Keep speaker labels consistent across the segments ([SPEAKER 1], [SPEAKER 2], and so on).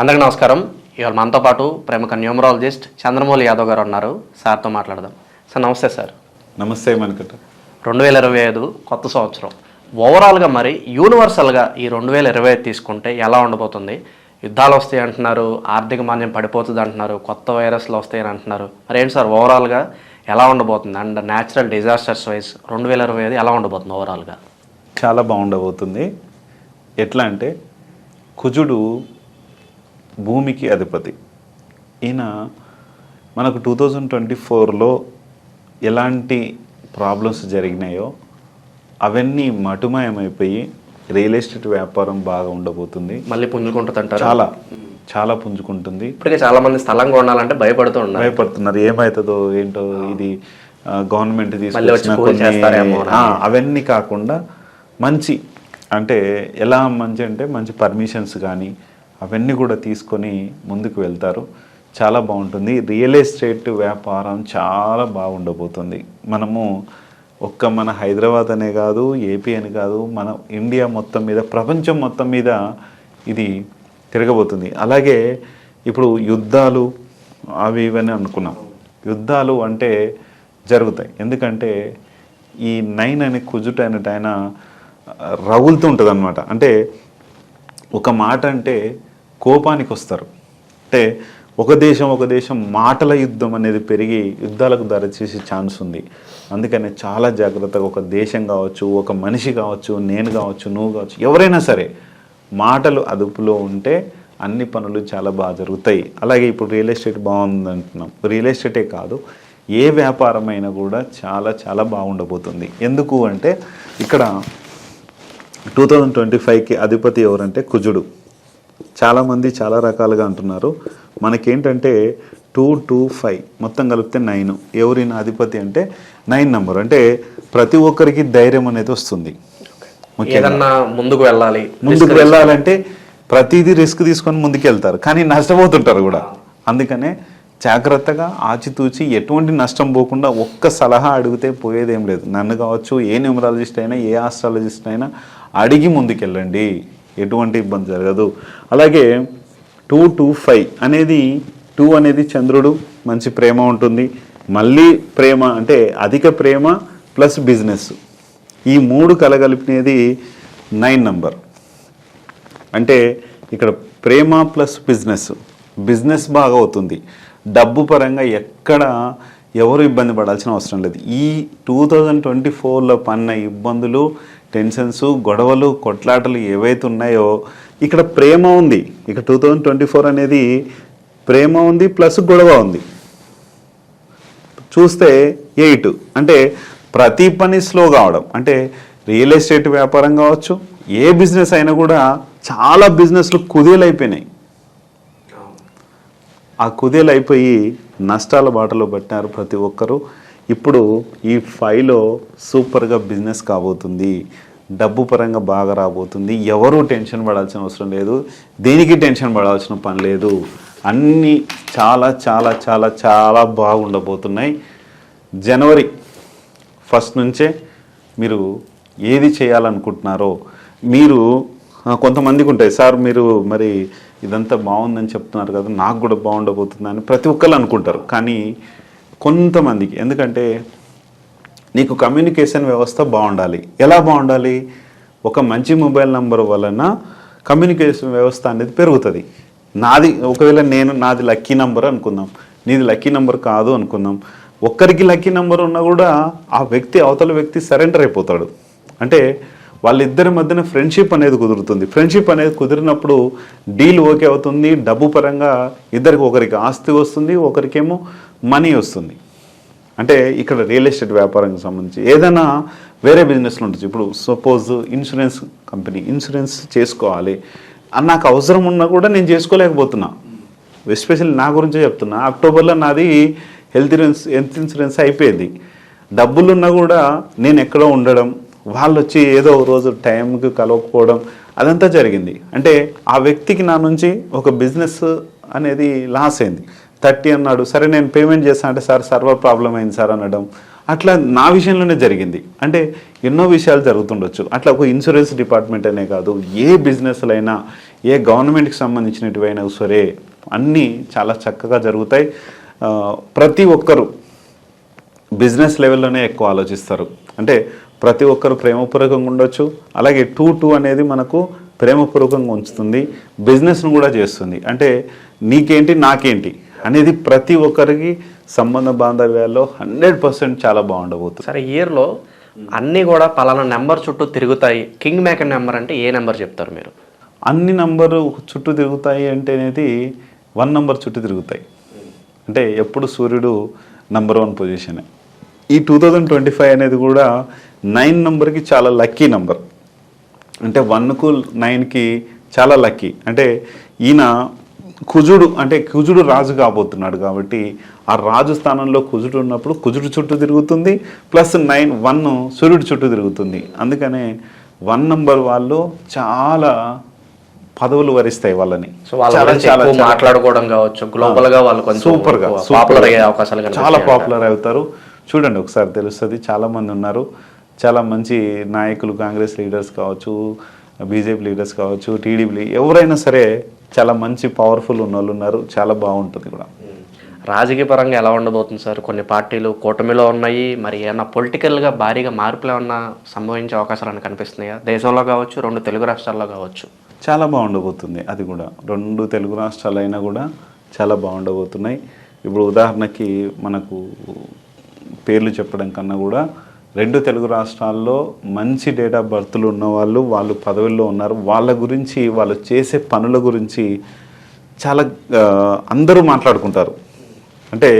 [SPEAKER 1] అందరికీ నమస్కారం. ఇవాళ మనతో పాటు ప్రముఖ న్యూమరాలజిస్ట్ చంద్రమౌళి యాదవ్ గారు ఉన్నారు. సార్తో మాట్లాడదాం. సార్ నమస్తే సార్.
[SPEAKER 2] నమస్తే మనకట
[SPEAKER 1] రెండు వేల ఇరవై ఐదు కొత్త సంవత్సరం. ఓవరాల్గా మరి యూనివర్సల్గా ఈ రెండు వేల ఇరవై ఐదు తీసుకుంటే ఎలా ఉండబోతుంది? యుద్ధాలు వస్తాయి అంటున్నారు ఆర్థిక మాన్యం పడిపోతుంది అంటున్నారు కొత్త వైరస్లు వస్తాయని అంటున్నారు. మరి ఏంటి సార్ ఓవరాల్గా ఎలా ఉండబోతుంది? అండ్ న్యాచురల్ డిజాస్టర్స్ వైజ్ రెండు వేల ఇరవై ఐదు ఎలా ఉండబోతుంది ఓవరాల్గా
[SPEAKER 2] చాలా బాగుండబోతుంది. ఎట్లా అంటే కుజుడు భూమికి అధిపతి. ఈయన మనకు టూ థౌజండ్ ట్వంటీ ఫోర్లో ఎలాంటి ప్రాబ్లమ్స్ జరిగినాయో అవన్నీ మటుమాయమైపోయి రియల్ ఎస్టేట్ వ్యాపారం బాగా ఉండబోతుంది.
[SPEAKER 1] మళ్ళీ పుంజుకుంటుంది అంటారు
[SPEAKER 2] చాలా చాలా పుంజుకుంటుంది.
[SPEAKER 1] ఇప్పటికే చాలా మంది స్థలం కొనాలంటే భయపడుతూ ఉన్నారు.
[SPEAKER 2] భయపడుతున్నారు. ఏమవుతుందో ఏంటో ఇది గవర్నమెంట్ తీసుకొచ్చిన అవన్నీ కాకుండా మంచి అంటే ఎలా మంచి అంటే మంచి పర్మిషన్స్ కానీ అవన్నీ కూడా తీసుకొని ముందుకు వెళ్తారు. చాలా బాగుంటుంది. రియల్ ఎస్టేట్ వ్యాపారం చాలా బాగుండబోతుంది. మనము ఒక్క మన హైదరాబాద్ అనే కాదు ఏపీ అని కాదు మన ఇండియా మొత్తం మీద ప్రపంచం మొత్తం మీద ఇది తిరగబోతుంది. అలాగే ఇప్పుడు యుద్ధాలు అవి ఇవన్నీ అనుకున్నాం. యుద్ధాలు అంటే జరుగుతాయి. ఎందుకంటే ఈ నైన్ అనే కుజుట అనేట ఆయన రగులుతూ ఉంటుంది అనమాట అంటే ఒక మాట అంటే కోపానికి వస్తారు. అంటే ఒక దేశం ఒక దేశం మాటల యుద్ధం అనేది పెరిగి యుద్ధాలకు దారితీసే ఛాన్స్ ఉంది. అందుకని చాలా జాగ్రత్తగా ఒక దేశం కావచ్చు ఒక మనిషి కావచ్చు నేను కావచ్చు నువ్వు కావచ్చు ఎవరైనా సరే మాటలు అదుపులో ఉంటే అన్ని పనులు చాలా బాగా జరుగుతాయి. అలాగే ఇప్పుడు రియల్ ఎస్టేట్ బాగుంది అంటున్నాం. రియల్ ఎస్టేటే కాదు ఏ వ్యాపారమైనా కూడా చాలా చాలా బాగుండబోతుంది. ఎందుకు అంటే ఇక్కడ టూ థౌజండ్ ట్వంటీ ఫైవ్కి అధిపతి ఎవరంటే కుజుడు. చాలామంది చాలా రకాలుగా అంటున్నారు. మనకేంటంటే టూ టూ ఫైవ్ మొత్తం కలిపితే నైన్. ఎవరిన అధిపతి అంటే నైన్ నెంబర్. అంటే ప్రతి ఒక్కరికి ధైర్యం అనేది వస్తుంది.
[SPEAKER 1] ఏదన్నా ముందుకు వెళ్ళాలి
[SPEAKER 2] ముందుకు వెళ్ళాలంటే ప్రతిదీ రిస్క్ తీసుకొని ముందుకు వెళ్తారు కానీ నష్టపోతుంటారు కూడా. అందుకనే జాగ్రత్తగా ఆచితూచి ఎటువంటి నష్టం పోకుండా ఒక్క సలహా అడిగితే పోయేదేం లేదు. నన్ను కావచ్చు ఏ న్యూమరాలజిస్ట్ అయినా ఏ ఆస్ట్రాలజిస్ట్ అయినా అడిగి ముందుకెళ్ళండి. ఎటువంటి ఇబ్బంది జరగదు. అలాగే టూ టూ ఫైవ్ అనేది టూ అనేది చంద్రుడు మంచి ప్రేమ ఉంటుంది. మళ్ళీ ప్రేమ అంటే అధిక ప్రేమ ప్లస్ బిజినెస్. ఈ మూడు కలగలిపినది నైన్ నంబర్. అంటే ఇక్కడ ప్రేమ ప్లస్ బిజినెస్. బిజినెస్ బాగా అవుతుంది. డబ్బు పరంగా ఎక్కడ ఎవరు ఇబ్బంది పడాల్సిన అవసరం లేదు. ఈ టూ థౌజండ్ ట్వంటీ ఫోర్లో పన్న ఇబ్బందులు టెన్షన్స్ గొడవలు కొట్లాటలు ఏవైతే ఉన్నాయో ఇక్కడ ప్రేమ ఉంది. ఇక టూ థౌజండ్ ట్వంటీ ఫోర్ అనేది ప్రేమ ఉంది ప్లస్ గొడవ ఉంది. చూస్తే ఎయిట్. అంటే ప్రతి పని స్లో కావడం అంటే రియల్ ఎస్టేట్ వ్యాపారం కావచ్చు ఏ బిజినెస్ అయినా కూడా చాలా బిజినెస్లు కుదేలైపోయినాయి. ఆ కుదేలు అయిపోయి నష్టాల బాటలో పట్టినారు ప్రతి ఒక్కరూ. ఇప్పుడు ఈ ఫైలో సూపర్గా బిజినెస్ కాబోతుంది. డబ్బు పరంగా బాగా రాబోతుంది. ఎవరు టెన్షన్ పడాల్సిన అవసరం లేదు. దేనికి టెన్షన్ పడాల్సిన పని లేదు. అన్నీ చాలా చాలా చాలా చాలా బాగుండబోతున్నాయి. జనవరి ఫస్ట్ నుంచే మీరు ఏది చేయాలనుకుంటున్నారో మీరు కొంతమందికి ఉంటాయి. సార్ మీరు మరి ఇదంతా బాగుందని చెప్తున్నారు కదా నాకు కూడా బాగుండబోతుందని ప్రతి ఒక్కరు అనుకుంటారు. కానీ కొంతమందికి. ఎందుకంటే నీకు కమ్యూనికేషన్ వ్యవస్థ బాగుండాలి. ఎలా బాగుండాలి? ఒక మంచి మొబైల్ నంబర్ వలన కమ్యూనికేషన్ వ్యవస్థ అనేది పెరుగుతుంది. నాది ఒకవేళ నేను నాది లక్కీ నంబర్ అనుకుందాం. నీది లక్కీ నంబర్ కాదు అనుకుందాం. ఒక్కరికి లక్కీ నంబర్ ఉన్నా కూడా ఆ వ్యక్తి అవతల వ్యక్తి సరెండర్ అయిపోతాడు. అంటే వాళ్ళిద్దరి మధ్యన ఫ్రెండ్షిప్ అనేది కుదురుతుంది. ఫ్రెండ్షిప్ అనేది కుదిరినప్పుడు డీల్ ఓకే అవుతుంది. డబ్బు పరంగా ఇద్దరికి ఒకరికి ఆస్తి వస్తుంది ఒకరికేమో మనీ వస్తుంది. అంటే ఇక్కడ రియల్ ఎస్టేట్ వ్యాపారానికి సంబంధించి ఏదైనా వేరే బిజినెస్లో ఉండొచ్చు ఇప్పుడు సపోజ్ ఇన్సూరెన్స్ కంపెనీ ఇన్సూరెన్స్ చేసుకోవాలి. అని నాకు అవసరం ఉన్నా కూడా నేను చేసుకోలేకపోతున్నా. ఎస్పెషల్లీ నా గురించే చెప్తున్నా. అక్టోబర్లో నాది హెల్త్ ఇన్సూరెన్స్ హెల్త్ ఇన్సూరెన్స్ అయిపోయింది. డబ్బులున్నా కూడా నేను ఎక్కడో ఉండడం వాళ్ళు వచ్చి ఏదో ఒక రోజు టైంకి కలవకపోవడం అదంతా జరిగింది. అంటే ఆ వ్యక్తికి నా నుంచి ఒక బిజినెస్ అనేది లాస్ అయింది. థర్టీ అన్నాడు సరే నేను పేమెంట్ చేస్తాను అంటే సార్ సర్వర్ ప్రాబ్లం అయింది సార్ అనడం. అట్లా నా విషయంలోనే జరిగింది. అంటే ఎన్నో విషయాలు జరుగుతుండొచ్చు. అట్లా ఒక ఇన్సూరెన్స్ డిపార్ట్మెంట్ అనే కాదు ఏ బిజినెస్లో అయినా ఏ గవర్నమెంట్కి సంబంధించినటివైనా సరే అన్నీ చాలా చక్కగా జరుగుతాయి. ప్రతి ఒక్కరు బిజినెస్ లెవెల్లోనే ఎక్కువ ఆలోచిస్తారు. అంటే ప్రతి ఒక్కరు ప్రేమపూర్వకంగా ఉండొచ్చు. అలాగే టూ టూ అనేది మనకు ప్రేమపూర్వకంగా ఉంచుతుంది. బిజినెస్ను కూడా చేస్తుంది. అంటే నీకేంటి నాకేంటి? అనేది ప్రతి ఒక్కరికి సంబంధ బాంధవ్యాల్లో హండ్రెడ్ పర్సెంట్ చాలా బాగుండబోతుంది.
[SPEAKER 1] సరే ఇయర్లో అన్నీ కూడా పలానా నెంబర్ చుట్టూ తిరుగుతాయి. కింగ్ మేకర్ నెంబర్ అంటే ఏ నెంబర్ చెప్తారు మీరు?
[SPEAKER 2] అన్ని నంబరు చుట్టూ తిరుగుతాయి అంటే అనేది వన్ నంబర్ చుట్టూ తిరుగుతాయి. అంటే ఎప్పుడు సూర్యుడు నంబర్ వన్ పొజిషనే. ఈ టూ థౌజండ్ ట్వంటీ ఫైవ్ అనేది కూడా నైన్ నంబర్కి చాలా లక్కీ నంబర్. అంటే వన్కు నైన్కి చాలా లక్కీ. అంటే ఈయన కుజుడు అంటే కుజుడు రాజు కాబోతున్నాడు కాబట్టి ఆ రాజు స్థానంలో కుజుడు ఉన్నప్పుడు కుజుడు చుట్టూ తిరుగుతుంది ప్లస్ నైన్ వన్ సూర్యుడు చుట్టూ తిరుగుతుంది. అందుకనే వన్ నంబర్ వాళ్ళు చాలా పదవులు వరిస్తాయి వాళ్ళని.
[SPEAKER 1] సో. మాట్లాడుకోవడం కావచ్చు. గ్లోబల్గా వాళ్ళు కొంచెం
[SPEAKER 2] సూపర్గా
[SPEAKER 1] పాపులర్ అయ్యే అవకాశాలు
[SPEAKER 2] చాలా పాపులర్ అవుతారు చూడండి ఒకసారి తెలుస్తుంది చాలా మంది ఉన్నారు. చాలా మంచి నాయకులు కాంగ్రెస్ లీడర్స్ కావచ్చు బీజేపీ లీడర్స్ కావచ్చు టీడీపీ ఎవరైనా సరే చాలా మంచి పవర్ఫుల్ ఉన్న వాళ్ళు ఉన్నారు. చాలా బాగుంటుంది కూడా.
[SPEAKER 1] రాజకీయ పరంగా ఎలా ఉండబోతుంది సార్? కొన్ని పార్టీలు కూటమిలో ఉన్నాయి. మరి ఏమన్నా పొలిటికల్గా భారీగా మార్పులు ఏమన్నా సంభవించే అవకాశాలు కనిపిస్తున్నాయా? దేశంలో కావచ్చు రెండు తెలుగు రాష్ట్రాల్లో కావచ్చు.
[SPEAKER 2] చాలా బాగుండబోతుంది అది కూడా. రెండు తెలుగు రాష్ట్రాలు అయినా కూడా చాలా బాగుండబోతున్నాయి. ఇప్పుడు ఉదాహరణకి మనకు పేర్లు చెప్పడం కన్నా కూడా రెండు తెలుగు రాష్ట్రాల్లో మంచి డేట్ ఆఫ్ బర్త్లు ఉన్నవాళ్ళు వాళ్ళు పదవుల్లో ఉన్నారు. వాళ్ళ గురించి వాళ్ళు చేసే పనుల గురించి చాలా అందరూ మాట్లాడుకుంటారు. అంటే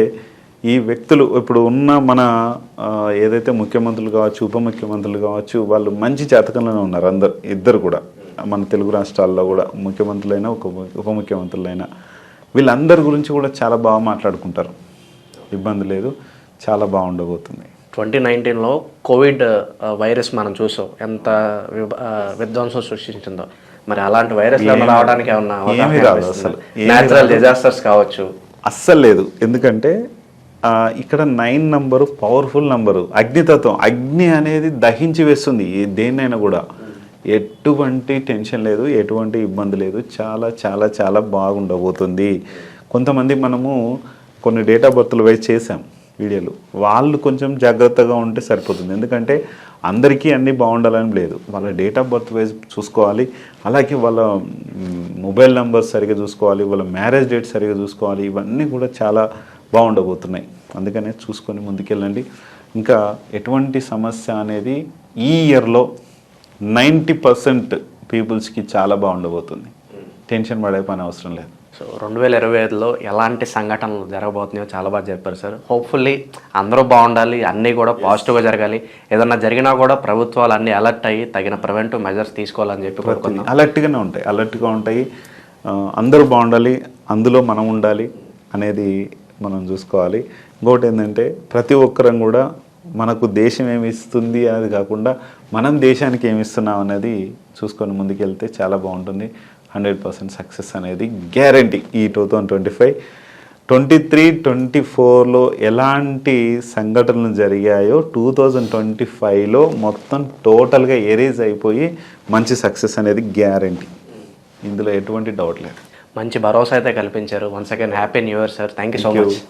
[SPEAKER 2] ఈ వ్యక్తులు ఇప్పుడు ఉన్న మన ఏదైతే ముఖ్యమంత్రులు కావచ్చు ఉప ముఖ్యమంత్రులు కావచ్చు వాళ్ళు మంచి జాతకంలోనే ఉన్నారు అందరు ఇద్దరు కూడా. మన తెలుగు రాష్ట్రాల్లో కూడా ముఖ్యమంత్రులైనా ఒక ఉప ముఖ్యమంత్రులైనా. వీళ్ళందరి గురించి కూడా చాలా బాగా మాట్లాడుకుంటారు. ఇబ్బంది లేదు. చాలా బాగుండబోతుంది.
[SPEAKER 1] ట్వంటీ నైన్టీన్లో కోవిడ్ వైరస్ మనం చూసాం. ఎంత విధ్వంసం సృష్టించిందో. మరి అలాంటి వైరస్ రావడానికి ఏమన్నా
[SPEAKER 2] ఏమీ రాదు అసలు. ఏమీ
[SPEAKER 1] న్యాచురల్ డిజాస్టర్స్ కావచ్చు.
[SPEAKER 2] అస్సలు లేదు. ఎందుకంటే ఇక్కడ నైన్ నంబరు పవర్ఫుల్ నంబరు. అగ్నితత్వం. అగ్ని అనేది దహించి వేస్తుంది. దేన్నైనా కూడా. ఎటువంటి టెన్షన్ లేదు. ఎటువంటి ఇబ్బంది లేదు. చాలా చాలా చాలా బాగుండబోతుంది. కొంతమంది మనము కొన్ని డేట్ ఆఫ్ బర్త్లు వైజ్ చేసాం వీడియోలు. వాళ్ళు కొంచెం జాగ్రత్తగా ఉంటే సరిపోతుంది. ఎందుకంటే అందరికీ అన్నీ బాగుండాలని లేదు. వాళ్ళ డేట్ ఆఫ్ బర్త్ వైజ్ చూసుకోవాలి. అలాగే వాళ్ళ మొబైల్ నెంబర్ సరిగా చూసుకోవాలి. వాళ్ళ మ్యారేజ్ డేట్ సరిగా చూసుకోవాలి. ఇవన్నీ కూడా చాలా బాగుండబోతున్నాయి. అందుకనే చూసుకొని ముందుకెళ్ళండి. ఇంకా ఎటువంటి సమస్య అనేది ఈ ఇయర్లో నైంటీ పర్సెంట్ పీపుల్స్కి చాలా బాగుండబోతుంది. టెన్షన్ పడే పని అవసరం లేదు.
[SPEAKER 1] సో రెండు వేల ఇరవై ఐదులో ఎలాంటి సంఘటనలు జరగబోతున్నాయో చాలా బాగా చెప్పారు సార్. హోప్ఫుల్లీ అందరూ బాగుండాలి అన్నీ కూడా పాజిటివ్గా జరగాలి. ఏదన్నా జరిగినా కూడా ప్రభుత్వాలు అన్నీ అలర్ట్ అయ్యి తగిన ప్రివెంటివ్ మెజర్స్ తీసుకోవాలని చెప్పి కోరుకుందాం
[SPEAKER 2] అలర్ట్గానే ఉంటాయి. అలర్ట్గా ఉంటాయి. అందరూ బాగుండాలి అందులో మనం ఉండాలి అనేది మనం చూసుకోవాలి. ఇంకోటి ఏంటంటే ప్రతి ఒక్కరం కూడా మనకు దేశం ఏమి ఇస్తుంది అనేది కాకుండా మనం దేశానికి ఏమి ఇస్తున్నాం అనేది చూసుకొని ముందుకెళ్తే చాలా బాగుంటుంది. హండ్రెడ్ పర్సెంట్ సక్సెస్ అనేది గ్యారంటీ ఈ two thousand twenty five. Twenty three twenty ఫోర్లో ఎలాంటి సంఘటనలు జరిగాయో టూ థౌజండ్ ట్వంటీ ఫైవ్లో మొత్తం టోటల్గా ఎరేజ్ అయిపోయి మంచి సక్సెస్ అనేది గ్యారంటీ. ఇందులో ఎటువంటి డౌట్ లేదు.
[SPEAKER 1] మంచి భరోసా అయితే కల్పించారు. Once again happy new year sir. Thank you so. Much.